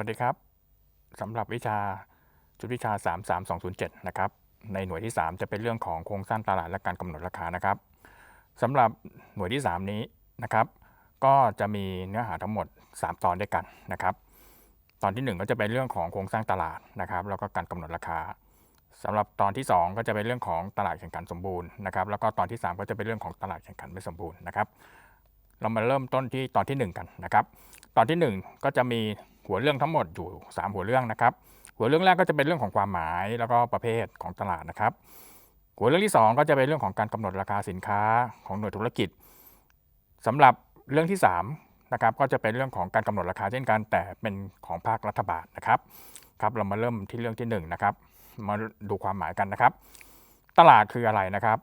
สวัสดีครับสำหรับวิชาจุดวิชา 33207 นะครับ ในหน่วยที่ 3 จะเป็นเรื่องของโครงสร้างตลาดและการกำหนดราคานะครับสำหรับหน่วยที่ 3 นี้นะครับ ก็จะมีเนื้อหาทั้งหมด 3 ตอนด้วยกันนะครับ ตอนที่ 1 ก็จะเป็นเรื่องของโครงสร้างตลาดนะครับ แล้วก็การกำหนดราคาสำหรับตอนที่ 2 ก็จะเป็นเรื่องของตลาดแข่งขันสมบูรณ์นะครับ แล้วก็ตอนที่ 3 ก็จะเป็นเรื่องของตลาดแข่งขันไม่สมบูรณ์นะครับ เรามาเริ่มต้นที่ตอนที่ 1 กันนะครับ ตอนที่ 1 ก็จะมี หัวเรื่องทั้งหมดอยู่ 3 หัวเรื่องนะครับ หัวเรื่องแรกก็จะเป็นเรื่องของความหมายแล้วก็ประเภทของตลาดนะครับ หัวเรื่องที่ 2 ก็จะเป็นเรื่องของการกำหนดราคาสินค้าของหน่วยธุรกิจสำหรับเรื่องที่3นะครับก็จะเป็นเรื่องของการกำหนดราคาเช่นกัน แต่เป็นของภาครัฐบาลนะครับครับเรามาเริ่มที่เรื่องที่1นะครับมาดูความหมายกันนะครับ ตลาดคืออะไรนะครับ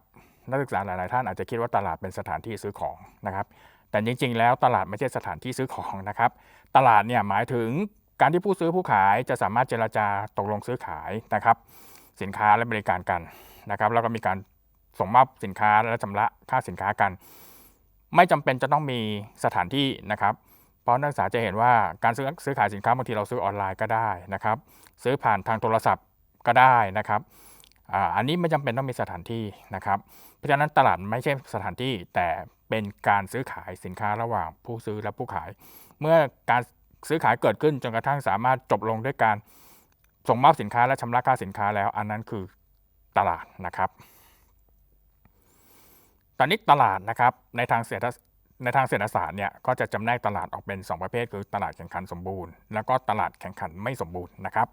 นักศึกษาหลาย ๆ ท่านอาจจะคิดว่าตลาดเป็นสถานที่ซื้อของนะครับแต่จริง ๆ แล้วตลาดไม่ใช่สถานที่ซื้อของนะครับ ตลาดเนี่ยหมายถึงการที่ผู้ซื้อผู้ขายจะสามารถเจรจาตกลงซื้อขายนะครับ สินค้าและบริการกันนะครับ แล้วก็มีการส่งมอบสินค้าและชำระค่าสินค้ากัน ไม่จำเป็นจะต้องมีสถานที่นะครับ เพราะนักศึกษาจะเห็นว่าการซื้อซื้อขายสินค้าบางทีเราซื้อออนไลน์ก็ได้นะครับ ซื้อผ่านทางโทรศัพท์ก็ได้นะครับอันนี้ไม่จำเป็นต้องมีสถานที่นะครับ เพราะฉะนั้นตลาดไม่ใช่สถานที่แต่เป็นการซื้อขายสินค้าระหว่างผู้ซื้อและผู้ขาย เมื่อการซื้อขายเกิดขึ้นจนกระทั่งสามารถจบลงด้วยการส่งมอบสินค้าและชำระค่าสินค้าแล้ว อันนั้นคือตลาดนะครับ ตอนนี้ตลาดนะครับในทางเศรษฐในทางเศรษฐศาสตร์เนี่ยก็จะจำแนกตลาดออกเป็น 2 ประเภท คือตลาดแข่งขันสมบูรณ์ แล้วก็ตลาดแข่งขันไม่สมบูรณ์นะครับ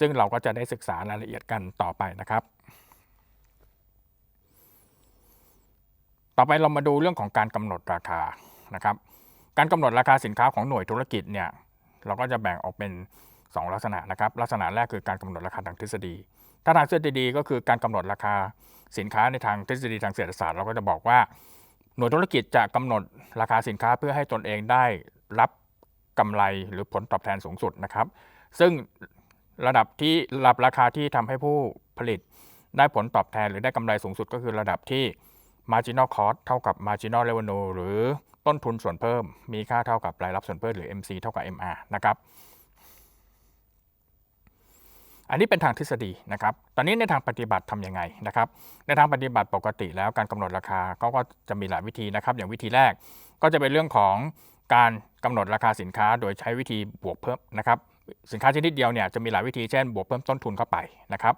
ซึ่งเราก็จะได้ศึกษารายละเอียดกันต่อไปนะครับ ต่อไปเรามาดูเรื่องของการกำหนดราคานะครับ การกำหนดราคาสินค้าของหน่วยธุรกิจเนี่ยเราก็จะแบ่งออกเป็น 2 ลักษณะนะครับลักษณะแรกคือการกำหนดราคาทางทฤษฎี ถ้าทางทฤษฎีก็คือการกำหนดราคาสินค้าในทางทฤษฎีทางเศรษฐศาสตร์เราก็จะบอกว่า หน่วยธุรกิจจะกำหนดราคาสินค้าเพื่อให้ตนเองได้รับกำไรหรือผลตอบแทนสูงสุดนะครับ ซึ่งระดับที่ระดับราคาที่ทำให้ผู้ผลิตได้ผลตอบแทนหรือได้กำไรสูงสุดก็คือระดับที่ marginal cost เท่ากับ marginal revenue หรือ ต้นทุนส่วนเพิ่ม มีค่าเท่ากับรายรับส่วนเพิ่มหรือ MC เท่ากับ MR นะครับ อันนี้เป็นทางทฤษฎีนะครับ ตอนนี้ในทางปฏิบัติทำยังไงนะครับ ในทางปฏิบัติปกติแล้วการกำหนดราคาก็ก็จะมีหลายวิธีนะครับ อย่างวิธีแรกก็จะเป็นเรื่องของการกำหนดราคาสินค้าโดยใช้วิธีบวกเพิ่มนะครับ สินค้าชนิดเดียวเนี่ยจะมีหลายวิธีเช่นบวกเพิ่มต้นทุนเข้าไปนะครับ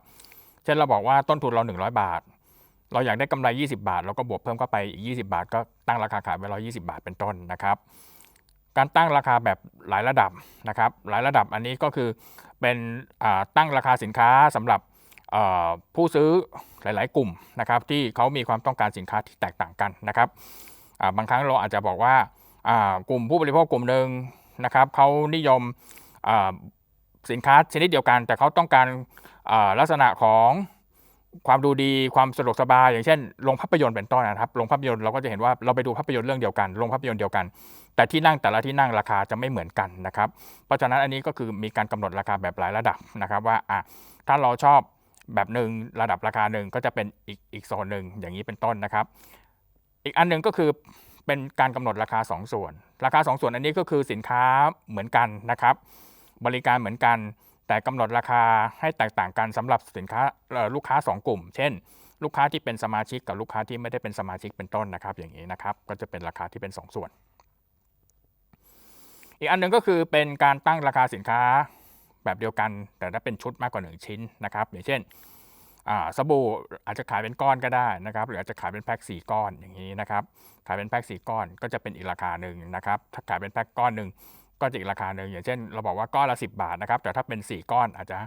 เช่นเราบอกว่าต้นทุนเรา 100 บาท เราอยากได้กำไร 20 บาท เราก็บวกเพิ่มเข้าไปอีก 20 บาท ก็ตั้งราคาขายไว้120 บาทเป็นต้นนะครับ การตั้งราคาแบบหลายระดับนะครับ หลายระดับอันนี้ก็คือเป็นตั้งราคาสินค้าสำหรับผู้ซื้อหลาย ๆ กลุ่มนะครับ ที่เขามีความต้องการสินค้าที่แตกต่างกันนะครับบางครั้งเราอาจจะบอกว่ากลุ่มผู้บริโภคกลุ่มหนึ่งนะครับเขานิยมสินค้าชนิดเดียวกัน แต่เขาต้องการลักษณะของ ความดูดีความสะดวกสบาย อย่างเช่นโรงภาพยนตร์เป็นต้นนะครับโรงภาพยนตร์เราก็จะเห็นว่าเราไปดูภาพยนตร์เรื่องเดียวกันโรงภาพยนตร์เดียวกัน แต่ที่นั่งแต่ละที่นั่งราคาจะไม่เหมือนกันนะครับ เพราะฉะนั้นอันนี้ก็คือมีการกำหนดราคาแบบหลายระดับนะครับว่าอะถ้าเราชอบแบบหนึ่งระดับราคาหนึ่งก็จะเป็นอีกอีกโซนหนึ่งอย่างนี้เป็นต้นนะครับ อีกอันหนึ่งก็คือเป็นการกำหนดราคา 2 ส่วน ราคา 2 ส่วนอันนี้ก็คือสินค้าเหมือนกันนะครับ บริการเหมือนกัน แต่กำหนดราคาให้แตกต่างกันสำหรับสินค้าลูกค้า 2 กลุ่ม เช่น ลูกค้าที่เป็นสมาชิกกับลูกค้าที่ไม่ได้เป็นสมาชิกเป็นต้นนะครับ อย่างนี้นะครับก็จะเป็นราคาที่เป็น 2 ส่วน อีกอันหนึ่งก็คือเป็นการตั้งราคาสินค้าแบบเดียวกัน แต่ถ้าเป็นชุดมากกว่า 1 ชิ้นนะครับ อย่างเช่นสบู่อาจจะขายเป็นก้อนก็ได้นะครับ หรืออาจจะขายเป็นแพ็ค4ก้อนอย่างนี้นะครับ ขายเป็นแพ็ค4ก้อนก็จะเป็นอีกราคาหนึ่งนะครับ ถ้าขายเป็นแพ็คก้อนหนึ่ง ก็จะอีกราคาหนึ่งอย่างเช่น เราบอกว่าก้อนละ 10 บาทนะครับ แต่ถ้าเป็น 4 ก้อนอาจจะ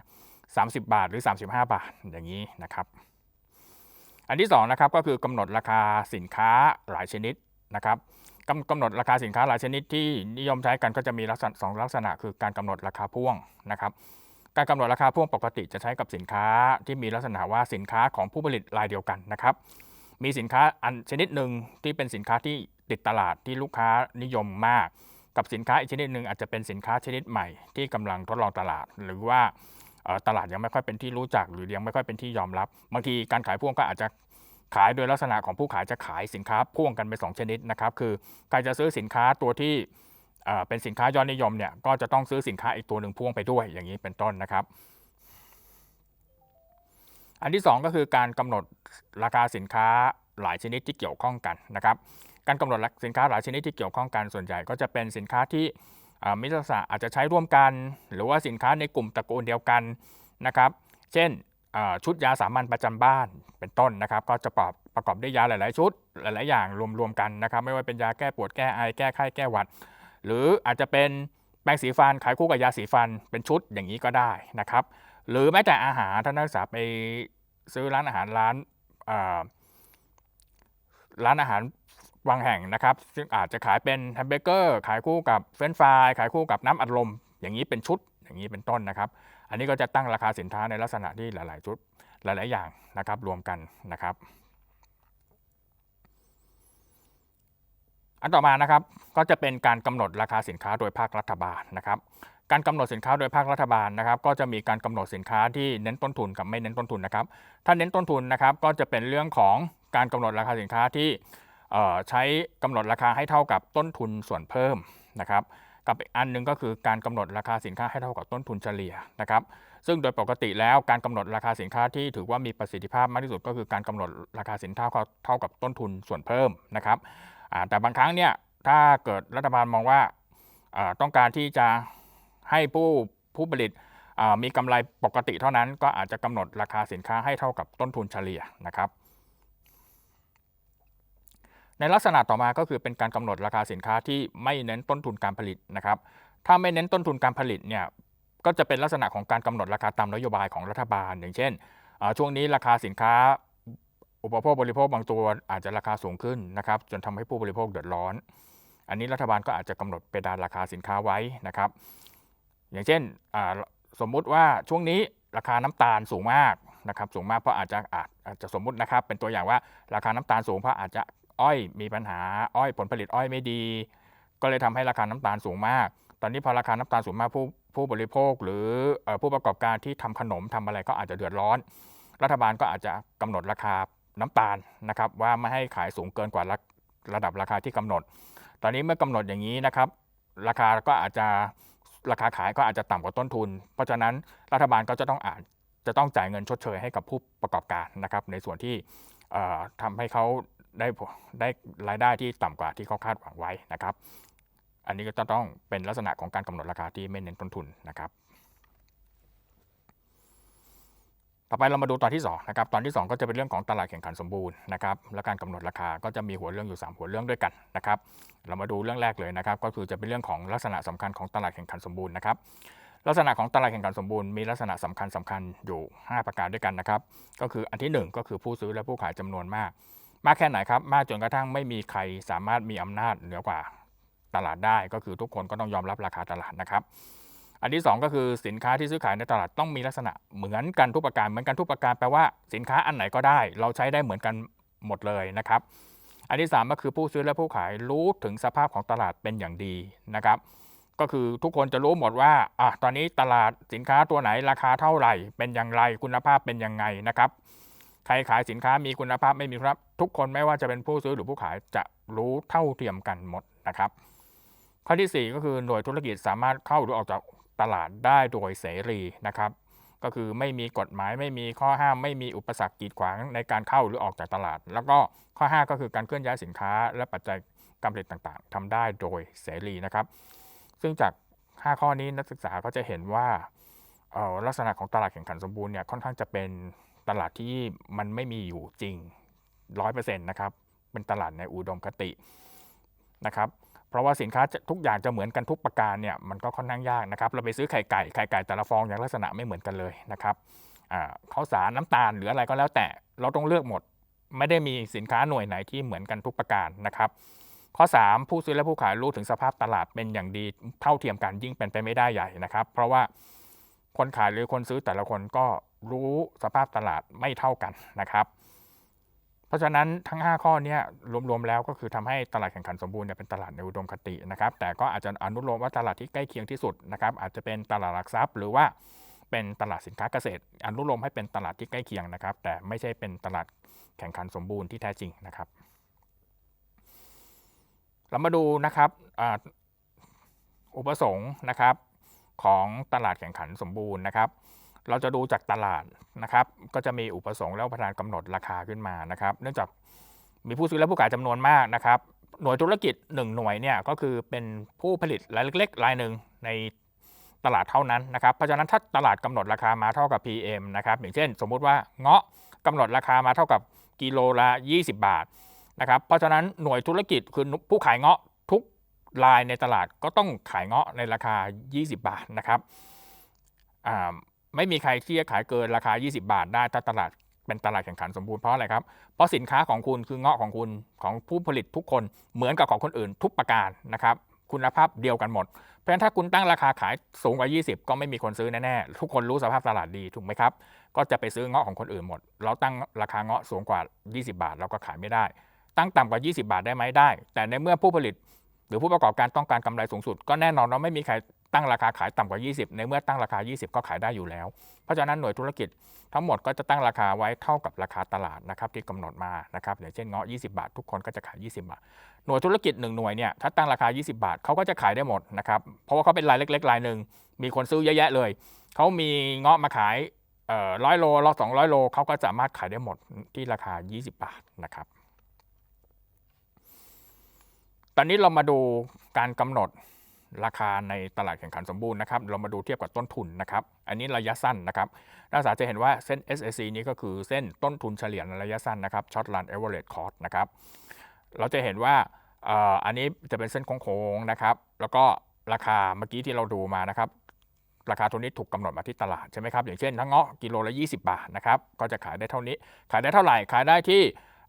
30 บาทหรือ 35 บาทอย่างนี้นะครับ อันที่2นะครับก็คือกำหนดราคาสินค้าหลายชนิดนะครับกำกำหนดราคาสินค้าหลายชนิดที่นิยมใช้กันก็จะมีลักษณะสองลักษณะคือการกำหนดราคาพ่วงนะครับ การกำหนดราคาพ่วงปกติจะใช้กับสินค้าที่มีลักษณะว่าสินค้าของผู้ผลิตรายเดียวกันนะครับ มีสินค้าอันชนิดหนึ่งที่เป็นสินค้าที่ติดตลาดที่ลูกค้านิยมมาก กับสินค้าอีกชนิดหนึ่งอาจจะเป็นสินค้าชนิดใหม่ที่กำลังทดลองตลาด หรือว่าตลาดยังไม่ค่อยเป็นที่รู้จัก หรือยังไม่ค่อยเป็นที่ยอมรับ บางทีการขายพ่วงก็อาจจะขายโดยลักษณะของผู้ขายจะขายสินค้าพ่วงกันเป็นสองชนิดนะครับคือใครจะซื้อสินค้าตัวที่เป็นสินค้ายอดนิยมเนี่ยก็จะต้องซื้อสินค้าอีกตัวหนึ่งพ่วงไปด้วยอย่างนี้เป็นต้นนะครับ อันที่ 2 ก็คือการกำหนดราคาสินค้าหลายชนิดที่เกี่ยวข้องกันนะครับ การกำหนดสินค้าหลายชนิดที่เกี่ยวข้องกันส่วนใหญ่ก็จะเป็นสินค้าที่มิตรศาสตร์อาจจะใช้ร่วมกัน หรือว่าสินค้าในกลุ่มตระกูลเดียวกันนะครับ เช่นชุดยาสามัญประจำบ้านเป็นต้นนะครับ ก็จะประกอบประกอบด้วยยาหลาย ๆ ชุดหลาย ๆ อย่างรวม ๆ กันนะครับ ไม่ว่าเป็นยาแก้ปวดแก้ไอแก้ไข้แก้หวัด หรืออาจจะเป็นแปรงสีฟันขายคู่กับยาสีฟันเป็นชุดอย่างนี้ก็ได้นะครับ หรือแม้แต่อาหารท่านนักศึกษาไปซื้อร้านอาหารร้านร้านอาหาร บางแห่งนะครับซึ่งอาจจะขายเป็นแฮมเบอร์เกอร์ขายคู่กับเฟรนช์ฟรายขายคู่กับน้ำอัดลม อย่างนี้เป็นชุดอย่างนี้เป็นต้นนะครับ อันนี้ก็จะตั้งราคาสินค้าในลักษณะที่หลาย ๆ ชุดหลาย ๆ อย่างนะครับรวมกันนะครับ อันต่อมานะครับก็จะเป็นการกำหนดราคาสินค้าโดยภาครัฐบาลนะครับการกำหนดสินค้าโดยภาครัฐบาลนะครับ ก็จะมีการกำหนดสินค้าที่เน้นต้นทุนกับไม่เน้นต้นทุนนะครับ ถ้าเน้นต้นทุนนะครับก็จะเป็นเรื่องของการกำหนดราคาสินค้าที่ ใช้กำหนดราคาให้เท่ากับต้นทุนส่วนเพิ่มนะครับกับอีกอันหนึงก็คือการกำหนดราคาสินค้าให้เท่ากับต้นทุนเฉลี่ยนะครับซึ่งโดยปกติแล้วการกำหนดราคาสินค้าที่ถือว่ามีประสิทธิภาพมากที่สุดก็คือการกำหนดราคาสินค้าเท่ากับต้นทุนส่วนเพิ่มนะครับแต่บางครั้งเนี่ยถ้าเกิดรัฐบาลมองว่าต้องการที่จะให้ผู้ผู้ผลิตมีกำไรปกติเท่านั้นก็อาจจะกำหนดราคาสินค้าให้เท่ากับต้นทุนเฉลี่ยนะครับ ในลักษณะต่อมาก็คือเป็นการกำหนดราคาสินค้าที่ไม่เน้นต้นทุนการผลิตนะครับ ถ้าไม่เน้นต้นทุนการผลิตเนี่ยก็จะเป็นลักษณะของการกำหนดราคาตามนโยบายของรัฐบาล อย่างเช่น ช่วงนี้ราคาสินค้าอุปโภคบริโภคบางตัวอาจจะราคาสูงขึ้นนะครับ จนทำให้ผู้บริโภคเดือดร้อน อันนี้รัฐบาลก็อาจจะกำหนดเพดานราคาสินค้าไว้นะครับ อย่างเช่นสมมุติว่าช่วงนี้ราคาน้ำตาลสูงมากนะครับ สูงมากเพราะอาจจะอาจอาจจะสมมุตินะครับ เป็นตัวอย่างว่าราคาน้ำตาลสูงเพราะอาจจะ อ้อยมีปัญหาอ้อยผลผลิตอ้อยไม่ดี ก็เลยทำให้ราคาน้ำตาลสูงมาก ตอนนี้พอราคาน้ำตาลสูงมากผู้ผู้บริโภค หรืออผู้ประกอบการที่ทำขนมทำอะไรก็อาจจะเดือดร้อน รัฐบาลก็อาจจะกำหนดราคาน้ำตาลนะครับว่าไม่ให้ขายสูงเกินกว่าระระดับราคาที่กำหนด ตอนนี้เมื่อกำหนดอย่างนี้นะครับ ราคาก็อาจจะราคาขายก็อาจจะต่ำกว่าต้นทุน เพราะฉะนั้นรัฐบาลก็จะต้องอาจจะต้องจ่ายเงินชดเชยให้กับผู้ประกอบการนะครับในส่วนที่เอ่อทำให้เขา ได้ได้รายได้ที่ต่ำกว่าที่เขาคาดหวังไว้นะครับ อันนี้ก็จะต้องเป็นลักษณะของการกำหนดราคาที่ไม่เน้นต้นทุนนะครับ ต่อไปเรามาดูตอนที่2นะครับ ตอนที่ 2 ก็จะเป็นเรื่องของตลาดแข่งขันสมบูรณ์นะครับ และการกำหนดราคาก็จะมีหัวเรื่องอยู่ 3 หัวเรื่องด้วยกันนะครับ เรามาดูเรื่องแรกเลยนะครับ ก็คือจะเป็นเรื่องของลักษณะสำคัญของตลาดแข่งขันสมบูรณ์นะครับลักษณะของตลาดแข่งขันสมบูรณ์มีลักษณะสำคัญสำคัญอยู่ 5 ประการด้วยกันนะครับ ก็คืออันที่ 1 ก็คือผู้ซื้อและผู้ขายจำนวนมาก มากแค่ไหนครับ มากจนกระทั่งไม่มีใครสามารถมีอำนาจเหนือกว่าตลาดได้ ก็คือทุกคนก็ต้องยอมรับราคาตลาดนะครับ อันที่ 2 ก็คือสินค้าที่ซื้อขายในตลาดต้องมีลักษณะเหมือนกันทุกประการเหมือนกันทุกประการแปลว่าสินค้าอันไหนก็ได้ เราใช้ได้เหมือนกันหมดเลยนะครับ อันที่ 3 ก็คือผู้ซื้อและผู้ขายรู้ถึงสภาพของตลาดเป็นอย่างดีนะครับก็คือทุกคนจะรู้หมดว่าอะตอนนี้ตลาดสินค้าตัวไหนราคาเท่าไหร่ เป็นอย่างไรคุณภาพเป็นยังไงนะครับ ใครขายสินค้ามีคุณภาพไม่มีคุณภาพทุกคนไม่ว่าจะเป็นผู้ซื้อหรือผู้ขายจะรู้เท่าเทียมกันหมดนะครับ ข้อทีสี่ 4 ก็คือหน่วยธุรกิจสามารถเข้าหรือออกจากตลาดได้โดยเสรีนะครับ ก็คือไม่มีกฎหมายไม่มีข้อห้ามไม่มีอุปสรรคกีดขวางในการเข้าหรือออกจากตลาด แล้วก็ข้อ 5 ก็คือการเคลื่อนย้ายสินค้า และปัจจัยการผลิตต่างๆทำได้โดยเสรีนะครับ ซึ่งจาก 5 ข้อนี้นักศึกษาก็จะเห็นว่าออลักษณะของตลาดแข่งขันสมบูรณ์เนี่ยค่อนข้างจะเป็น ตลาดที่มันไม่มีอยู่จริง100%นะครับ เป็นตลาดในอุดมคตินะครับ เพราะว่าสินค้าทุกอย่างจะเหมือนกันทุกประการเนี่ยมันก็ค่อนข้างยากนะครับ เราไปซื้อไข่ไก่ไข่ไก่แต่ละฟองอย่างลักษณะไม่เหมือนกันเลยนะครับข้าวสารน้ำตาลหรืออะไรก็แล้วแต่เราต้องเลือกหมด ไม่ได้มีสินค้าหน่วยไหนที่เหมือนกันทุกประการนะครับ ข้อ 3 ผู้ซื้อและผู้ขายรู้ถึงสภาพตลาดเป็นอย่างดีเท่าเทียมกันยิ่งเป็นไปไม่ได้ใหญ่นะครับ เพราะว่าคนขายหรือคนซื้อแต่ละคนก็ รู้สภาพตลาดไม่เท่ากันนะครับ เพราะฉะนั้นทั้ง 5 ข้อเนี้รวมๆแล้วก็คือทำให้ตลาดแข่งขันสมบูรณ์เนี่ยเป็นตลาดในอุดมคตินะครับ แต่ก็อาจจะอนุโลมว่าตลาดที่ใกล้เคียงที่สุดนะครับ อาจจะเป็นตลาดหลักทรัพย์ หรือว่าเป็นตลาดสินค้าเกษตร อนุโลมให้เป็นตลาดที่ใกล้เคียงนะครับ แต่ไม่ใช่เป็นตลาดแข่งขันสมบูรณ์ที่แท้จริงนะครับ เรามาดูนะครับอุปสงค์นะครับของตลาดแข่งขันสมบูรณ์นะครับ เราจะดูจากตลาดนะครับ ก็จะมีอุปสงค์และอุปทานกำหนดราคาขึ้นมานะครับ เนื่องจากมีผู้ซื้อและผู้ขายจำนวนมากนะครับ หน่วยธุรกิจ 1 หน่วยเนี่ยก็คือเป็นผู้ผลิตรายเล็กๆรายหนึ่งในตลาดเท่านั้นนะครับ เพราะฉะนั้นถ้าตลาดกำหนดราคามาเท่ากับ PM นะครับอย่างเช่น สมมุติว่าเงาะกำหนดราคามาเท่ากับกิโลละ 20 บาทนะครับ เพราะฉะนั้นหน่วยธุรกิจคือผู้ขายเงาะทุกรายในตลาดก็ต้องขายเงาะในราคา 20 บาทนะครับอ่า ไม่มีใครที่จะขายเกินราคา 20 บาทได้ถ้าตลาดเป็นตลาดแข่งขันสมบูรณ์เพราะอะไรครับ เพราะสินค้าของคุณคือเงาะของคุณของผู้ผลิตทุกคนเหมือนกับของคนอื่นทุกประการนะครับคุณภาพเดียวกันหมด เพราะฉะนั้นถ้าคุณตั้งราคาขายสูงกว่า 20 ก็ไม่มีคนซื้อแน่ๆ ทุกคนรู้สภาพตลาดดีถูกไหมครับ ก็จะไปซื้อเงาะของคนอื่นหมด เราตั้งราคาเงาะสูงกว่า 20 บาทเราก็ขายไม่ได้ ตั้งต่ำกว่า 20 บาทได้ไหมได้ แต่ในเมื่อผู้ผลิต หรือผู้ประกอบการต้องการกำไรสูงสุด ก็แน่นอนเราไม่มีใคร ตั้งราคาขายต่ำกว่า 20 ในเมื่อตั้งราคา 20 ก็ขายได้อยู่แล้ว เพราะฉะนั้นหน่วยธุรกิจทั้งหมดก็จะตั้งราคาไว้เท่ากับราคาตลาดนะครับที่กำหนดมานะครับอย่างเช่นเงาะ 20 บาท ทุกคนก็จะขาย 20 บาท หน่วยธุรกิจ1หน่วยเนี่ยถ้าตั้งราคา 20 บาทเขาก็จะขายได้หมดนะครับเพราะว่าเขาเป็นรายเล็กๆรายหนึ่งมีคนซื้อเยอะแยะเลยเขามีเงาะมาขายร้อยโลเราสองร้อยโลเขาก็สามารถขายได้หมดที่ราคา 20 บาทนะครับตอนนี้เรามาดูการกำหนด ราคาในตลาดแข่งขันสมบูรณ์นะครับ เรามาดูเทียบกับต้นทุนนะครับ อันนี้ระยะสั้นนะครับ นักศึกษาจะเห็นว่าเส้น SAC นี้ก็คือเส้นต้นทุนเฉลี่ยในระยะสั้นนะครับ Short Run Average Cost นะครับ เราจะเห็นว่าอันนี้จะเป็นเส้นโค้งๆนะครับ แล้วก็ราคาเมื่อกี้ที่เราดูมานะครับ ราคาตัวนี้ถูกกำหนดมาที่ตลาดใช่ไหมครับ อย่างเช่นทั้งเงาะกิโลละ 20 บาทนะครับ ก็จะขายได้เท่านี้ ขายได้เท่าไหร่ ขายได้ที่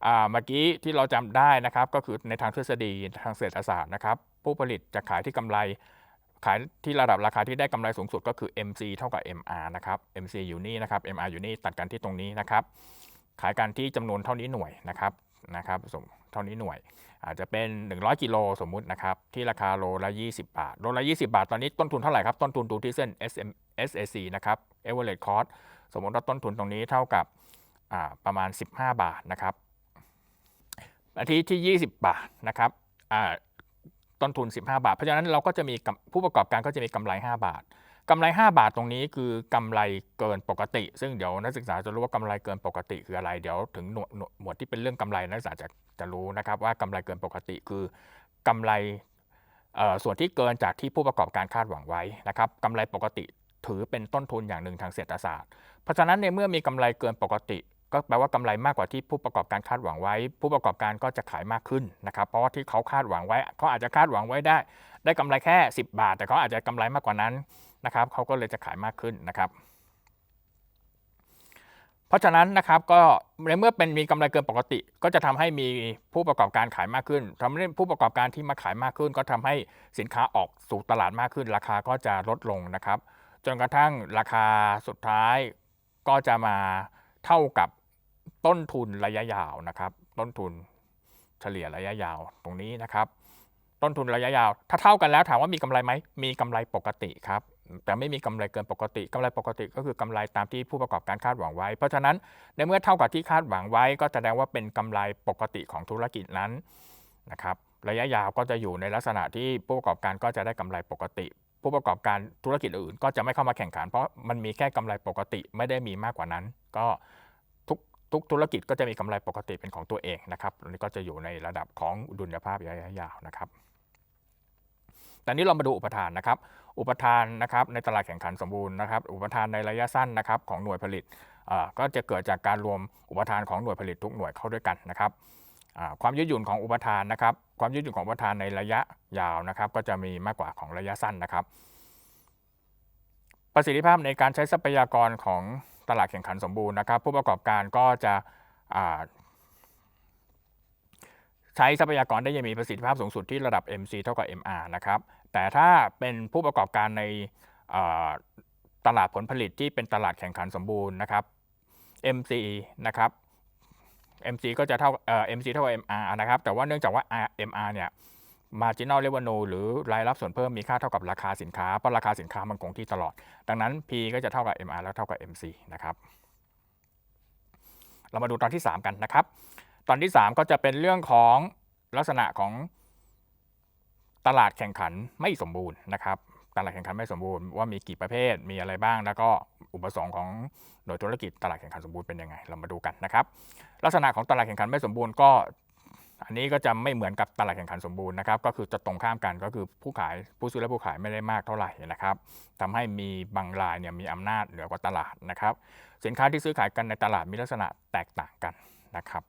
เมื่อกี้ที่เราจำได้นะครับ ก็คือในทางทฤษฎีทางเศรษฐศาสตร์นะครับ ผู้ผลิตจะขายที่กำไรขายที่ระดับราคาที่ได้กำไรสูงสุดก็คือ MC เท่ากับ MR นะครับ MC อยู่นี่นะครับ MR อยู่นี่ตัดกันที่ตรงนี้นะครับ ขายกันที่จำนวนเท่านี้หน่วยนะครับนะครับสมเท่านี้หน่วย อาจจะเป็น 100 กิโลสมมุตินะครับ ที่ราคาโลละ 20 บาท โลละ 20 บาท ตอนนี้ต้นทุนเท่าไหร่ครับ ต้นทุนดูที่เส้น SM SAC นะครับ Average Cost สมมติว่าต้นทุนตรงนี้เท่ากับประมาณ 15 บาทนะครับอาทิที่ 20 บาทนะครับ ต้นทุน 15 บาท เพราะฉะนั้นเราก็จะมีผู้ประกอบการก็จะมีกำไร 5 บาทกำไร 5 บาทตรงนี้คือกำไรเกินปกติ ซึ่งเดี๋ยวนักศึกษาจะรู้ว่ากำไรเกินปกติคืออะไร เดี๋ยวถึงหมวดหมวดที่เป็นเรื่องกำไรนักศึกษาจะจะรู้นะครับว่ากำไรเกินปกติคือกำไรส่วนที่เกินจากที่ผู้ประกอบการคาดหวังไว้นะครับกำไรปกติถือเป็นต้นทุนอย่างหนึ่งทางเศรษฐศาสตร์ เพราะฉะนั้นในเมื่อมีกำไรเกินปกติ ก็แปลว่ากำไรมากกว่าที่ผู้ประกอบการคาดหวังไว้ ผู้ประกอบการก็จะขายมากขึ้นนะครับเพราะว่าที่เขาคาดหวังไว้เขาอาจจะคาดหวังไว้ได้ ได้กำไรแค่ 10 บาท แต่เขาอาจจะกำไรมากกว่านั้นนะครับเขาก็เลยจะขายมากขึ้นนะครับ เพราะฉะนั้นนะครับก็ในเมื่อเป็นมีกำไรเกินปกติ ก็จะทำให้มีผู้ประกอบการขายมากขึ้นทำให้ผู้ประกอบการที่มาขายมากขึ้น ก็ทำให้สินค้าออกสู่ตลาดมากขึ้น ราคาก็จะลดลงนะครับ จนกระทั่งราคาสุดท้ายก็จะมา เท่ากับต้นทุนระยะยาวนะครับ ต้นทุนเฉลี่ยระยะยาวตรงนี้นะครับ ต้นทุนระยะยาว ถ้าเท่ากันแล้วถามว่ามีกำไรไหมมีกำไรปกติครับแต่ไม่มีกำไรเกินปกติกำไรปกติก็คือกำไรตามที่ผู้ประกอบการคาดหวังไว้ เพราะฉะนั้นในเมื่อเท่ากับที่คาดหวังไว้ ก็แสดงว่าเป็นกำไรปกติของธุรกิจนั้นนะครับระยะยาวก็จะอยู่ในลักษณะที่ผู้ประกอบการก็จะได้กำไรปกติ ผู้ประกอบการธุรกิจอื่น ก็จะไม่เข้ามาแข่งขันเพราะมันมีแค่กำไรปกติไม่ได้มีมากกว่านั้น ก็ทุกทุกธุรกิจก็จะมีกำไรปกติเป็นของตัวเองนะครับอันนี้ก็จะอยู่ในระดับของดุลยภาพระยะยาวนะครับแต่นี้เรามาดูอุปทานนะครับ อุปทานนะครับในตลาดแข่งขันสมบูรณ์นะครับ อุปทานในระยะสั้นนะครับของหน่วยผลิตก็จะเกิดจากการรวมอุปทานของหน่วยผลิตทุกหน่วยเข้าด้วยกันนะครับความยืดหยุ่นของอุปทานนะครับ ความยืดหยุ่นของอุปทานในระยะยาวนะครับ ก็จะมีมากกว่าของระยะสั้นนะครับ ประสิทธิภาพในการใช้ทรัพยากรของ ตลาดแข่งขันสมบูรณ์นะครับ ผู้ประกอบการก็จะใช้ทรัพยากรได้ยังมีประสิทธิภาพสูงสุดที่ระดับ MC เท่ากับ MR นะครับ แต่ถ้าเป็นผู้ประกอบการในตลาดผลผลิตที่เป็นตลาดแข่งขันสมบูรณ์นะครับ MC นะครับ MC ก็จะเท่าเอ่อ MC เท่ากับ MR นะครับ แต่ว่าเนื่องจากว่า MR เนี่ย marginal revenue หรือรายรับส่วนเพิ่มมีค่าเท่ากับราคาสินค้า เพราะราคาสินค้ามันคงที่ตลอด ดังนั้น P ก็จะเท่ากับ MR แล้วเท่ากับ MC นะครับ เรามาดูตอนที่ 3 กันนะครับ ตอนที่ 3 ก็จะเป็นเรื่องของลักษณะของตลาดแข่งขันไม่สมบูรณ์นะครับตลาดแข่งขันไม่สมบูรณ์ว่ามีกี่ประเภทมีอะไรบ้าง แล้วก็อุปสงค์ของหน่วยธุรกิจตลาดแข่งขันสมบูรณ์เป็นยังไง เรามาดูกันนะครับ ลักษณะของตลาดแข่งขันไม่สมบูรณ์ก็ อันนี้ก็จะไม่เหมือนกับตลาดแข่งขันสมบูรณ์นะครับก็คือจะตรงข้ามกันก็คือผู้ขายผู้ซื้อและผู้ขายไม่ได้มากเท่าไหร่นะครับทำให้มีบางรายเนี่ยมีอำนาจเหนือกว่าตลาดนะครับ สินค้าที่ซื้อขายกันในตลาดมีลักษณะแตกต่างกันนะครับ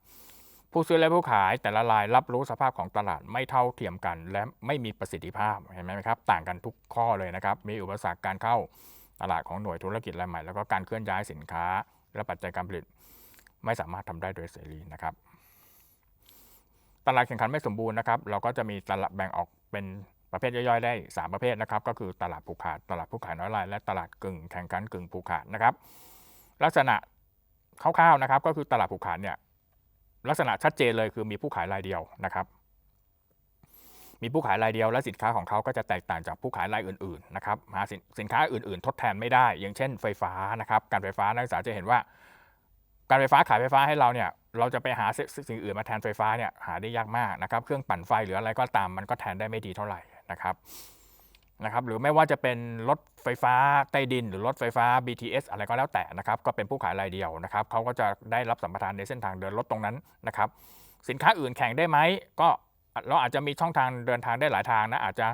ผู้ซื้อและผู้ขายแต่ละรายรับรู้สภาพของตลาดไม่เท่าเทียมกัน และไม่มีประสิทธิภาพเห็นไหมครับต่างกันทุกข้อเลยนะครับ มีอุปสรรคการเข้าตลาดของหน่วยธุรกิจรายใหม่แล้วก็การเคลื่อนย้ายสินค้า และปัจจัยการผลิต ไม่สามารถทำได้โดยเสรีนะครับ ตลาดแข่งขันไม่สมบูรณ์นะครับเราก็จะมีตลาดแบ่งออกเป็นประเภทย่อยๆ ได้ 3 ประเภทนะครับก็คือตลาดผูกขาดตลาดผู้ขายน้อยราย และตลาดกึ่งแข่งขันกึ่งผูกขาดนะครับ ลักษณะคร่าวๆนะครับ ก็คือตลาดผูกขาดเนี่ยลักษณะชัดเจนเลยคือมีผู้ขายรายเดียวนะครับ มีผู้ขายรายเดียวและสินค้าของเขาก็จะแตกต่างจากผู้ขายรายอื่นๆนะครับหาสินสินค้าอื่นๆ ทดแทนไม่ได้ อย่างเช่นไฟฟ้านะครับ การไฟฟ้านักศึกษาจะเห็นว่า การไฟฟ้าขายไฟฟ้าให้เราเนี่ย เราจะไปหาสิ่งอื่นมาแทนไฟฟ้าเนี่ยหาได้ยากมากนะครับ เครื่องปั่นไฟหรืออะไรก็ตามมันก็แทนได้ไม่ดีเท่าไหร่นะครับนะครับหรือไม่ว่าจะเป็นรถไฟฟ้าใต้ดิน หรือรถไฟฟ้า BTS อะไรก็แล้วแต่นะครับก็เป็นผู้ขายรายเดียวนะครับเขาก็จะได้รับสัมปทานในเส้นทางเดินรถตรงนั้นนะครับสินค้าอื่นแข่งได้ไหมก็เราอาจจะมีช่องทางเดินทางได้หลายทางนะอาจจะ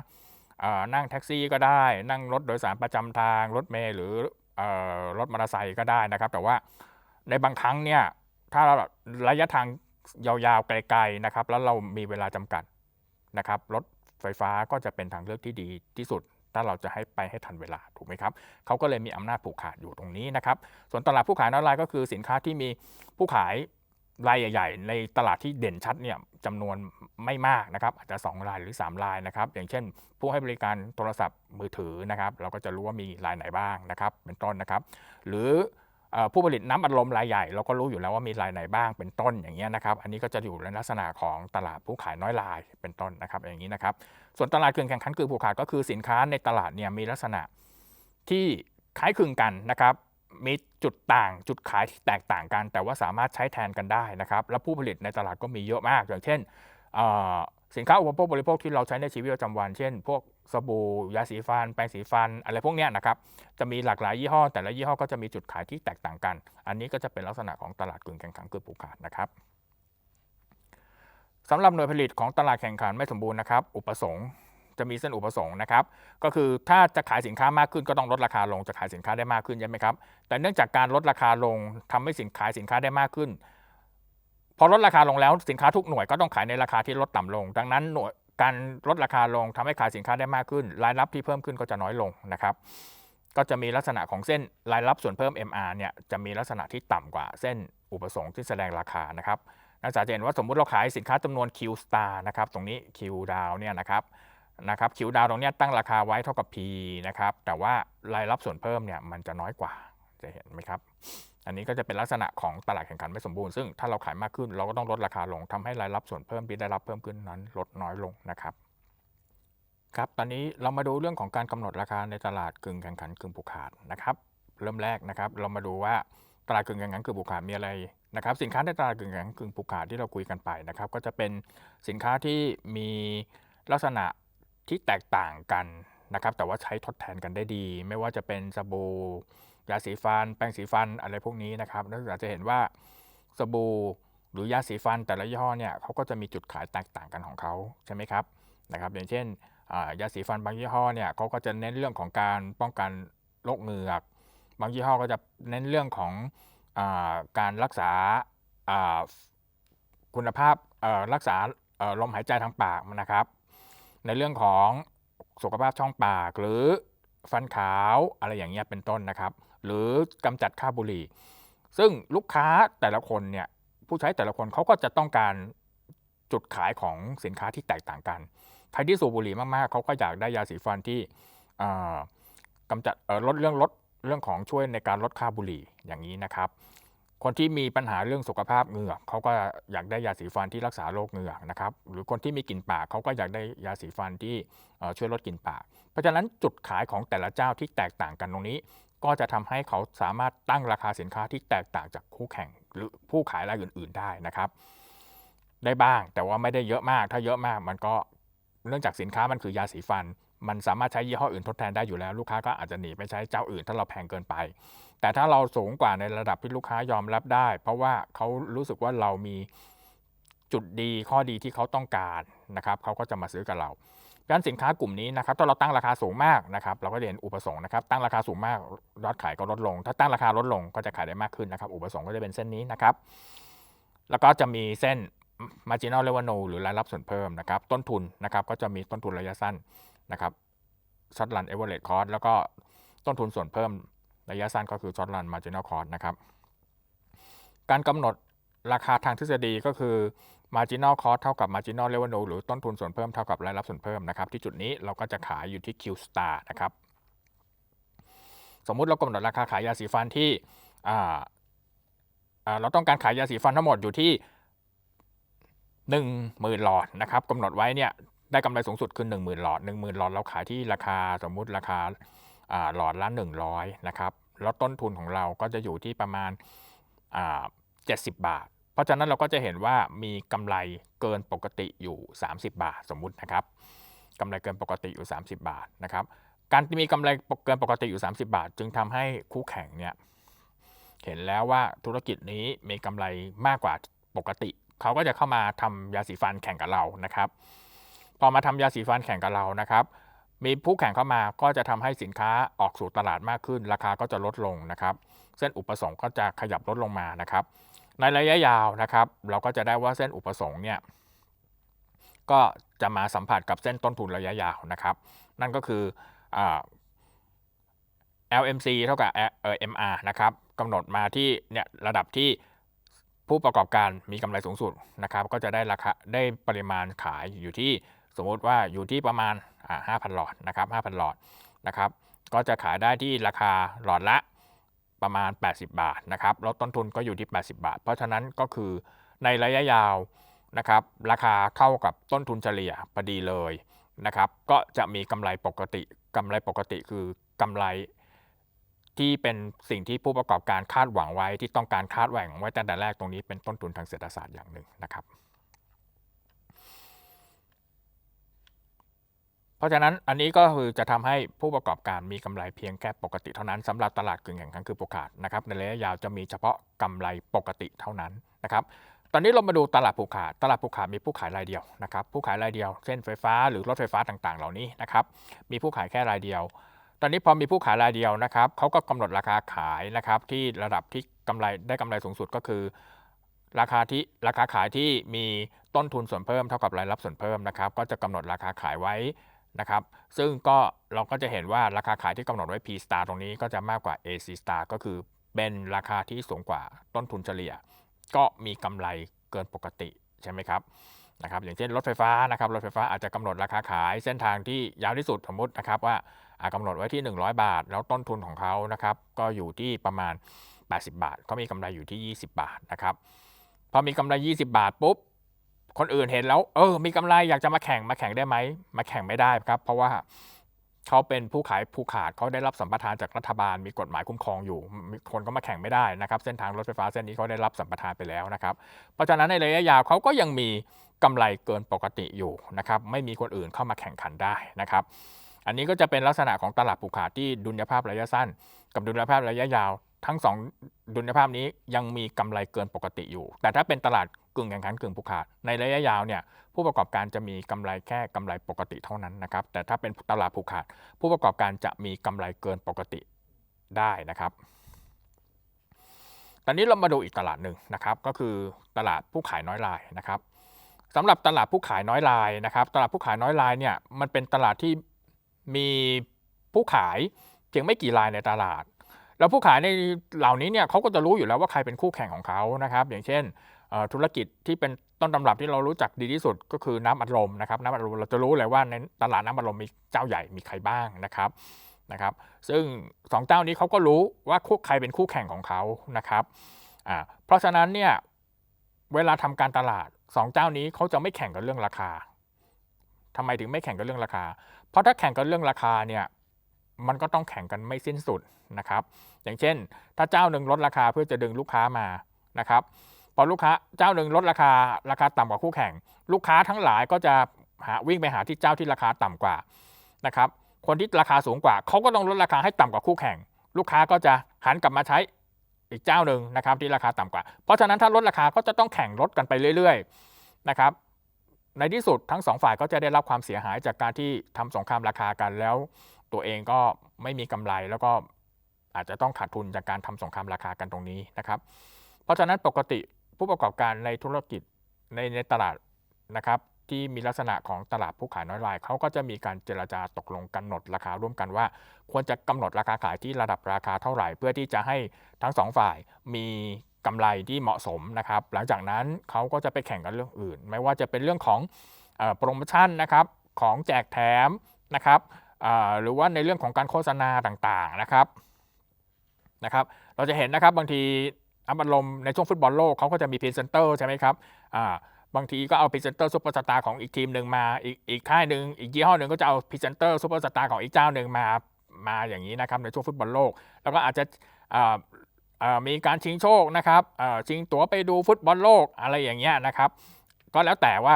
นั่งแท็กซี่ก็ได้ นั่งรถโดยสารประจำทางรถเมล์หรืออรถมอเตอร์ไซค์ก็ได้นะครับ แต่ว่าในบางครั้งเนี่ย ถ้าระยะทางยาวๆไกลๆนะครับ แล้วเรามีเวลาจำกัดนะครับ รถไฟฟ้าก็จะเป็นทางเลือกที่ดีที่สุด ถ้าเราจะให้ไปให้ทันเวลาถูกไหมครับเขาก็เลยมีอำนาจผูกขาดอยู่ตรงนี้นะครับ ส่วนตลาดผู้ขายน้อยรายก็คือสินค้าที่มีผู้ขายรายใหญ่ ๆ ในตลาดที่เด่นชัดเนี่ยจำนวนไม่มากนะครับ อาจจะ 2 รายหรือ 3 รายนะครับ อย่างเช่น ผู้ให้บริการโทรศัพท์มือถือนะครับ เราก็จะรู้ว่ามีรายไหนบ้างนะครับ เป็นต้นนะครับ หรือ ผู้ผลิตน้ำอัดลมรายใหญ่เราก็รู้อยู่แล้วว่ามีรายไหนบ้างเป็นต้นอย่างเงี้ยนะครับ อันนี้ก็จะอยู่ในลักษณะของตลาดผู้ขายน้อยรายเป็นต้นนะครับ อย่างนี้นะครับ ส่วนตลาดกึ่งแข่งขันคือผูกขาดก็คือสินค้าในตลาดเนี่ยมีลักษณะที่คล้ายคลึงกันนะครับ มีจุดต่างจุดขายที่แตกต่างกัน แต่ว่าสามารถใช้แทนกันได้นะครับ และผู้ผลิตในตลาดก็มีเยอะมาก อย่างเช่นสินค้าอุปโภคบริโภคที่เราใช้ในชีวิตประจำวัน เช่น พวก สบู่ยาสีฟัน แปรงสีฟัน อะไรพวกนี้นะครับ จะมีหลากหลายยี่ห้อ แต่ละยี่ห้อก็จะมีจุดขายที่แตกต่างกัน อันนี้ก็จะเป็นลักษณะของตลาดกึ่งแข่งขันคือผูกขาดนะครับสำหรับหน่วยผลิตของตลาดแข่งขันไม่สมบูรณ์นะครับ อุปสงค์จะมีเส้นอุปสงค์นะครับ ก็คือถ้าจะขายสินค้ามากขึ้นก็ต้องลดราคาลง จะขายสินค้าได้มากขึ้นใช่ไหมครับ แต่เนื่องจากการลดราคาลงทำให้สินขายสินค้าได้มากขึ้น พอลดราคาลงแล้วสินค้าทุกหน่วยก็ต้องขายในราคาที่ลดต่ำลง ดังนั้นหน่วย การลดราคาลงทำให้ขายสินค้าได้มากขึ้น รายรับที่เพิ่มขึ้นก็จะน้อยลงนะครับ ก็จะมีลักษณะของเส้นรายรับส่วนเพิ่ม MR เนี่ยจะมีลักษณะที่ต่ำกว่าเส้นอุปสงค์ที่แสดงราคานะครับนักศึกษาจะเห็นว่าสมมุติเราขายสินค้าจำนวน Q star นะครับตรงนี้ Q down เนี่ยนะครับนะครับคิวดาวตรงนี้ตั้งราคาไว้เท่ากับ P นะครับแต่ว่ารายรับส่วนเพิ่มเนี่ยมันจะน้อยกว่าจะเห็นไหมครับ อันนี้ก็จะเป็นลักษณะของตลาดแข่งขันไม่สมบูรณ์ซึ่งถ้าเราขายมากขึ้นเราก็ต้องลดราคาลงทำให้รายรับส่วนเพิ่มที่ได้รับเพิ่มขึ้นนั้นลดน้อยลงนะครับครับตอนนี้เรามาดูเรื่องของการกำหนดราคาในตลาดกึ่งแข่งขันกึ่งผูกขาดนะครับเริ่มแรกนะครับ เรามาดูว่าตลาดกึ่งแข่งขันกึ่งผูกขาดมีอะไรนะครับสินค้าในตลาดกึ่งแข่งขันกึ่งผูกขาดที่เราคุยกันไปนะครับ ก็จะเป็นสินค้าที่มีลักษณะที่แตกต่างกันนะครับแต่ว่าใช้ทดแทนกันได้ดี ไม่ว่าจะเป็นสบู่ ยาสีฟัน แปรงสีฟันอะไรพวกนี้นะครับนักศึกษาจะเห็นว่าสบู่หรือยาสีฟันแต่ละยี่ห้อเนี่ยเขาก็จะมีจุดขายแตกต่างกันของเขาใช่ไหมครับนะครับ อย่างเช่นยาสีฟันบางยี่ห้อเนี่ยเขาก็จะเน้นเรื่องของการป้องกันโรคเหงือก บางยี่ห้อก็จะเน้นเรื่องของอการรักษาคุณภาพรักษาลมหายใจทางปากนะครับ ในเรื่องของสุขภาพช่องปากหรือ ฟันขาวอะไรอย่างเงี้ยเป็นต้นนะครับ หรือกำจัดค่าบุหรี่ ซึ่งลูกค้าแต่ละคนเนี่ยผู้ใช้แต่ละคนเขาก็จะต้องการจุดขายของสินค้าที่แตกต่างกัน ใครที่สูบบุหรี่มากๆเขาก็อยากได้ยาสีฟันที่กำกำจัดลดเรื่องลดเรื่องของช่วยในการลดค่าบุหรี่อย่างนี้นะครับ คนที่มีปัญหาเรื่องสุขภาพเหงือกเขาก็อยากได้ยาสีฟันที่รักษาโรคเหงือกนะครับ หรือคนที่มีกลิ่นปากเขาก็อยากได้ยาสีฟันที่ช่วยลดกลิ่นปาก เพราะฉะนั้นจุดขายของแต่ละเจ้าที่แตกต่างกันตรงนี้ ก็จะทำให้เขาสามารถตั้งราคาสินค้าที่แตกต่างจากคู่แข่ง หรือผู้ขายรายอื่น ๆ ได้นะครับ ได้บ้างแต่ว่าไม่ได้เยอะมาก ถ้าเยอะมากมันก็เนื่องจากสินค้ามันคือยาสีฟัน มันสามารถใช้ยี่ห้ออื่นทดแทนได้อยู่แล้ว ลูกค้าก็อาจจะหนีไปใช้เจ้าอื่น ถ้าเราแพงเกินไป แต่ถ้าเราสูงกว่าในระดับที่ลูกค้ายอมรับได้ เพราะว่าเขารู้สึกว่าเรามีจุดดีข้อดีที่เขาต้องการนะครับเขาก็จะมาซื้อกับเราดังนั้นสินค้ากลุ่มนี้นะครับถ้าเราตั้งราคาสูงมากนะครับเราก็เห็นอุปสงค์นะครับตั้งราคาสูงมากยอดขายก็ลดลง ถ้าตั้งราคาลดลงก็จะขายได้มากขึ้นนะครับ อุปสงค์ก็จะเป็นเส้นนี้นะครับ แล้วก็จะมีเส้น marginal revenue หรือรายรับส่วนเพิ่มนะครับ ต้นทุนนะครับก็จะมีต้นทุนระยะสั้นนะครับ short run average cost แล้วก็ต้นทุนส่วนเพิ่ม ระยะสั้นก็คือ short run marginal cost นะครับ การกำหนดราคาทางทฤษฎีก็คือ marginal cost เท่ากับ marginal revenue หรือต้นทุนส่วนเพิ่มเท่ากับรายรับส่วนเพิ่มนะครับ ที่จุดนี้เราก็จะขายอยู่ที่ Q star นะครับ สมมุติเรากำหนดราคาขายยาสีฟันที่เราต้องการขายยาสีฟันทั้งหมดอยู่ที่หนึ่งหมื่นหลอดนะครับกำหนดไว้เนี่ยได้กำไรสูงสุดคือหนึ่งหมื่นหลอดหนึ่งหมื่นหลอดเราขายที่ราคาสมมุติราคา หลอดละหนึ่งร้อยนะครับแล้วต้นทุนของเราก็จะอยู่ที่ประมาณอ่าเจ็ดสิบบาท เพราะฉะนั้นเราก็จะเห็นว่ามีกำไรเกินปกติอยู่ 30 บาทสมมุตินะครับกำไรเกินปกติอยู่ 30 บาทนะครับการที่มีกำไรเกินปกติอยู่ 30 บาท จึงทำให้คู่แข่งเนี่ยเห็นแล้วว่าธุรกิจนี้มีกำไรมากกว่าปกติ เขาก็จะเข้ามาทำยาสีฟันแข่งกับเรานะครับ พอมาทำยาสีฟันแข่งกับเรานะครับ มีผู้แข่งเข้ามาก็จะทำให้สินค้าออกสู่ตลาดมากขึ้น ราคาก็จะลดลงนะครับ เส้นอุปสงค์ก็จะขยับลดลงมานะครับ ในระยะยาวนะครับ เราก็จะได้ว่าเส้นอุปสงค์เนี่ยก็จะมาสัมผัสกับเส้นต้นทุนระยะยาวนะครับ นั่นก็คืออ LMC เท่ากับ MR นะครับกำหนดมาที่เนี่ยระดับที่ผู้ประกอบการมีกำไรสูงสุดนะครับ ก็จะได้ราคาได้ปริมาณขายอยู่ที่สมมติว่าอยู่ที่ประมาณ อ่า5,000หลอดนะครับ5,000หลอดนะครับ ก็จะขายได้ที่ราคาหลอดละประมาณ 80 บาทนะครับแล้วต้นทุนก็อยู่ที่ 80 บาท เพราะฉะนั้นก็คือในระยะยาวนะครับ ราคาเท่ากับต้นทุนเฉลี่ยพอดีเลยนะครับ ก็จะมีกำไรปกติกำไรปกติคือกำไรที่เป็นสิ่งที่ผู้ประกอบการคาดหวังไว้ที่ต้องการคาดหวังไว้ตั้งแต่แรกตรงนี้เป็นต้นทุนทางเศรษฐศาสตร์อย่างหนึ่งนะครับ เพราะฉะนั้นอันนี้ก็คือจะทำให้ผู้ประกอบการมีกำไรเพียงแค่ปกติเท่านั้นสำหรับตลาดกึ่งแข่งขันคือผูกขาดนะครับในระยะยาวจะมีเฉพาะกำไรปกติเท่านั้นนะครับตอนนี้เรามาดูตลาดผูกขาด ตลาดผูกขาดมีผู้ขายรายเดียวนะครับผู้ขายรายเดียวเส้นไฟฟ้าหรือรถไฟฟ้าต่างๆ เหล่านี้นะครับมีผู้ขายแค่รายเดียว ตอนนี้พอมีผู้ขายรายเดียวนะครับเขาก็กำหนดราคาขายนะครับที่ระดับที่กำไรได้กำไรสูงสุดก็คือ ราคาที่ราคาขายที่มีต้นทุนส่วนเพิ่มเท่ากับรายรับส่วนเพิ่มนะครับก็จะกำหนดราคาขายไว้ นะครับ ซึ่งก็เราก็จะเห็นว่าราคาขายที่กำหนดไว้ P star ตรงนี้ก็จะมากกว่า AC star ก็คือเป็นราคาที่สูงกว่าต้นทุนเฉลี่ย ก็มีกำไรเกินปกติใช่ไหมครับนะครับอย่างเช่นรถไฟฟ้านะครับรถไฟฟ้าอาจจะกำหนดราคาขายเส้นทางที่ยาวที่สุดสมมตินะครับว่าอ่ากำหนดไว้ที่ 100 บาท แล้วต้นทุนของเขานะครับก็อยู่ที่ประมาณ 80 บาทเขามีกำไรอยู่ที่ 20 บาทนะครับพอมีกำไร 20 บาทปุ๊บ คนอื่นเห็นแล้ว เออ มีกำไรอยากจะมาแข่งมาแข่งได้ไหมมาแข่งไม่ได้ครับ เพราะว่าเขาเป็นผู้ขายผู้ขาดเขาได้รับสัมปทานจากรัฐบาลมีกฎหมายคุ้มครองอยู่ คนก็มาแข่งไม่ได้นะครับ เส้นทางรถไฟฟ้าเส้นนี้เขาได้รับสัมปทานไปแล้วนะครับ เพราะฉะนั้นในระยะยาวเขาก็ยังมีกำไรเกินปกติอยู่นะครับ ไม่มีคนอื่นเข้ามาแข่งขันได้นะครับ อันนี้ก็จะเป็นลักษณะของตลาดผูกขาดที่ดุลยภาพระยะสั้น กับดุลยภาพระยะยาว ทั้งสองดุลยภาพนี้ยังมีกำไรเกินปกติอยู่ แต่ถ้าเป็นตลาดกึ่งแข่งขันกึ่งผูกขาดในระยะยาวเนี่ยผู้ประกอบการจะมีกำไรแค่กำไรปกติเท่านั้นนะครับ แต่ถ้าเป็นตลาดผูกขาด ผู้ประกอบการจะมีกำไรเกินปกติได้นะครับ ตอนนี้เรามาดูอีกตลาดหนึ่งนะครับ ก็คือตลาดผู้ขายน้อยรายนะครับสำหรับตลาดผู้ขายน้อยรายนะครับ ตลาดผู้ขายน้อยรายเนี่ยมันเป็นตลาดที่มีผู้ขายเพียงไม่กี่รายในตลาด แล้วผู้ขายในเหล่านี้เนี่ยเขาก็จะรู้อยู่แล้วว่าใครเป็นคู่แข่งของเขานะครับ อย่างเช่นธุรกิจที่เป็นต้นตำรับที่เรารู้จักดีที่สุดก็คือน้ำอัดลมนะครับน้ำอัดลมเราจะรู้เลยว่าในตลาดน้ำอัดลมมีเจ้าใหญ่มีใครบ้างนะครับนะครับ ซึ่งสองเจ้านี้เขาก็รู้ว่าคู่ใครเป็นคู่แข่งของเขานะครับอ่าเพราะฉะนั้นเนี่ยเวลาทำการตลาดสองเจ้านี้เขาจะไม่แข่งกันเรื่องราคาทำไมถึงไม่แข่งกันเรื่องราคา เพราะถ้าแข่งกันเรื่องราคาเนี่ย มันก็ต้องแข่งกันไม่สิ้นสุดนะครับ อย่างเช่น ถ้าเจ้าหนึ่งลดราคาเพื่อจะดึงลูกค้ามานะครับพอลูกค้าเจ้าหนึ่งลดราคาราคาต่ำกว่าคู่แข่ง ลูกค้าทั้งหลายก็จะหาวิ่งไปหาที่เจ้าที่ราคาต่ำกว่านะครับ คนที่ราคาสูงกว่าเขาก็ต้องลดราคาให้ต่ำกว่าคู่แข่ง ลูกค้าก็จะหันกลับมาใช้อีกเจ้าหนึ่งนะครับที่ราคาต่ำกว่า เพราะฉะนั้นถ้าลดราคาก็จะต้องแข่งลดกันไปเรื่อยๆนะครับ ในที่สุดทั้งสองฝ่ายก็จะได้รับความเสียหายจากการที่ทำสงครามราคากันแล้ว ตัวเองก็ไม่มีกำไรแล้วก็อาจจะต้องขาดทุนจากการทำสงครามราคากันตรงนี้นะครับ เพราะฉะนั้นปกติผู้ประกอบการในธุรกิจในในตลาดนะครับที่มีลักษณะของตลาดผู้ขายน้อยรายเขาก็จะมีการเจรจาตกลงกำหนดราคาร่วมกันว่า ควรจะกำหนดราคาขายที่ระดับราคาเท่าไหร่ เพื่อที่จะให้ทั้งสองฝ่ายมีกำไรที่เหมาะสมนะครับ หลังจากนั้นเขาก็จะไปแข่งกันเรื่องอื่น ไม่ว่าจะเป็นเรื่องของอโปรโมชั่นนะครับของแจกแถมนะครับ หรือว่าในเรื่องของการโฆษณาต่างๆนะครับนะครับ เราจะเห็นนะครับบางทีอัพอารมณ์ในช่วงฟุตบอลโลกเขาก็จะมีพรีเซนเตอร์ใช่ไหมครับบางทีก็เอาพรีเซนเตอร์ซุปเปอร์สตาร์ของอีกทีมหนึ่งมาอีกอีกค่ายหนึ่งอีกยี่ห้อหนึ่งก็จะเอาพรีเซนเตอร์ซุปเปอร์สตาร์ของอีกเจ้าหนึ่งมามาอย่างนี้นะครับในช่วงฟุตบอลโลก แล้วก็อาจจะมีการชิงโชคนะครับชิงตั๋วไปดูฟุตบอลโลกอะไรอย่างเงี้ยนะครับ ก็แล้วแต่ว่า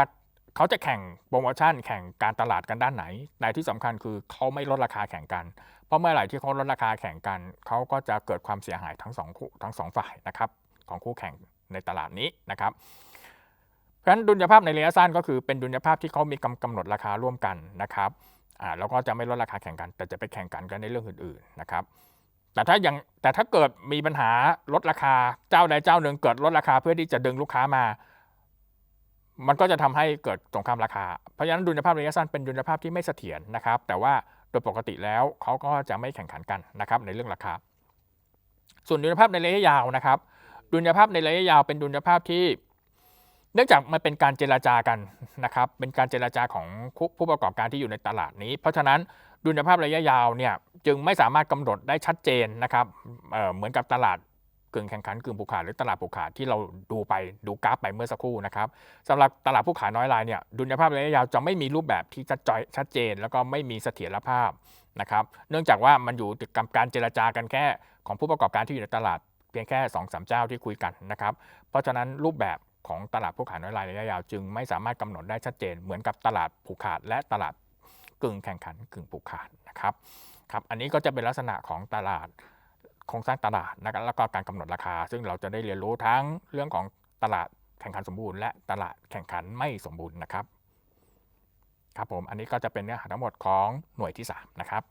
เขาจะแข่งโปรโมชั่นแข่งการตลาดกันด้านไหน ในที่สำคัญคือเขาไม่ลดราคาแข่งกัน เพราะเมื่อไหร่ที่เขาลดราคาแข่งกัน เขาก็จะเกิดความเสียหายทั้งสองทั้งสองฝ่ายนะครับของคู่แข่งในตลาดนี้นะครับเพราะฉะนั้นดุลยภาพในระยะสั้นก็คือเป็นดุลยภาพที่เขามีกำกำหนดราคาร่วมกันนะครับอ่าแล้วก็จะไม่ลดราคาแข่งกัน แต่จะไปแข่งกันกันในเรื่องอื่นๆนะครับแต่ถ้ายังแต่ถ้าเกิดมีปัญหาลดราคาเจ้าใดเจ้าหนึ่งเกิดลดราคาเพื่อที่จะดึงลูกค้ามา มันก็จะทำให้เกิดสงครามราคา เพราะฉะนั้นดุลยภาพระยะสั้นเป็นดุลยภาพที่ไม่เสถียรนะครับ แต่ว่าโดยปกติแล้วเขาก็จะไม่แข่งขันกันนะครับในเรื่องราคา ส่วนดุลยภาพในระยะยาวนะครับ ดุลยภาพในระยะยาวเป็นดุลยภาพที่ เนื่องจากมันเป็นการเจรจากันนะครับ เป็นการเจรจาของผู้ประกอบการที่อยู่ในตลาดนี้ เพราะฉะนั้นดุลยภาพระยะยาวเนี่ยจึงไม่สามารถกำหนดได้ชัดเจนนะครับเเหมือนกับตลาด กึ่งแข่งขันกึ่งผูกขาดหรือตลาดผูกขาดที่เราดูไปดูกราฟไปเมื่อสักครู่นะครับสำหรับตลาดผู้ขาน้อยรายเนี่ยดุลยภาพระยะยาวจะไม่มีรูปแบบที่ชัดจอยชัดเจน แล้วก็ไม่มีเสถียรภาพนะครับเนื่องจากว่ามันอยู่กับการเจรจากันแค่ของผู้ประกอบการที่อยู่ในตลาดเพียงแค่2อสเจ้าที่คุยกันนะครับเพราะฉะนั้นรูปแบบของตลาดผู้ขายน้อยรายระยะยาวจึงไม่สามารถกำหนดได้ชัดเจนเหมือนกับตลาดผูกขาด และตลาดกึ่งแข่งขันกึ่งผูกขาดนะครับครับอันนี้ก็จะเป็นลักษณะของตลาด โครงสร้างตลาดนะครับแล้วก็การกำหนดราคา ซึ่งเราจะได้เรียนรู้ทั้งเรื่องของตลาดแข่งขันสมบูรณ์ และตลาดแข่งขันไม่สมบูรณ์นะครับครับผมอันนี้ก็จะเป็นเนื้อหาทั้งหมดของหน่วยที่ 3 นะครับ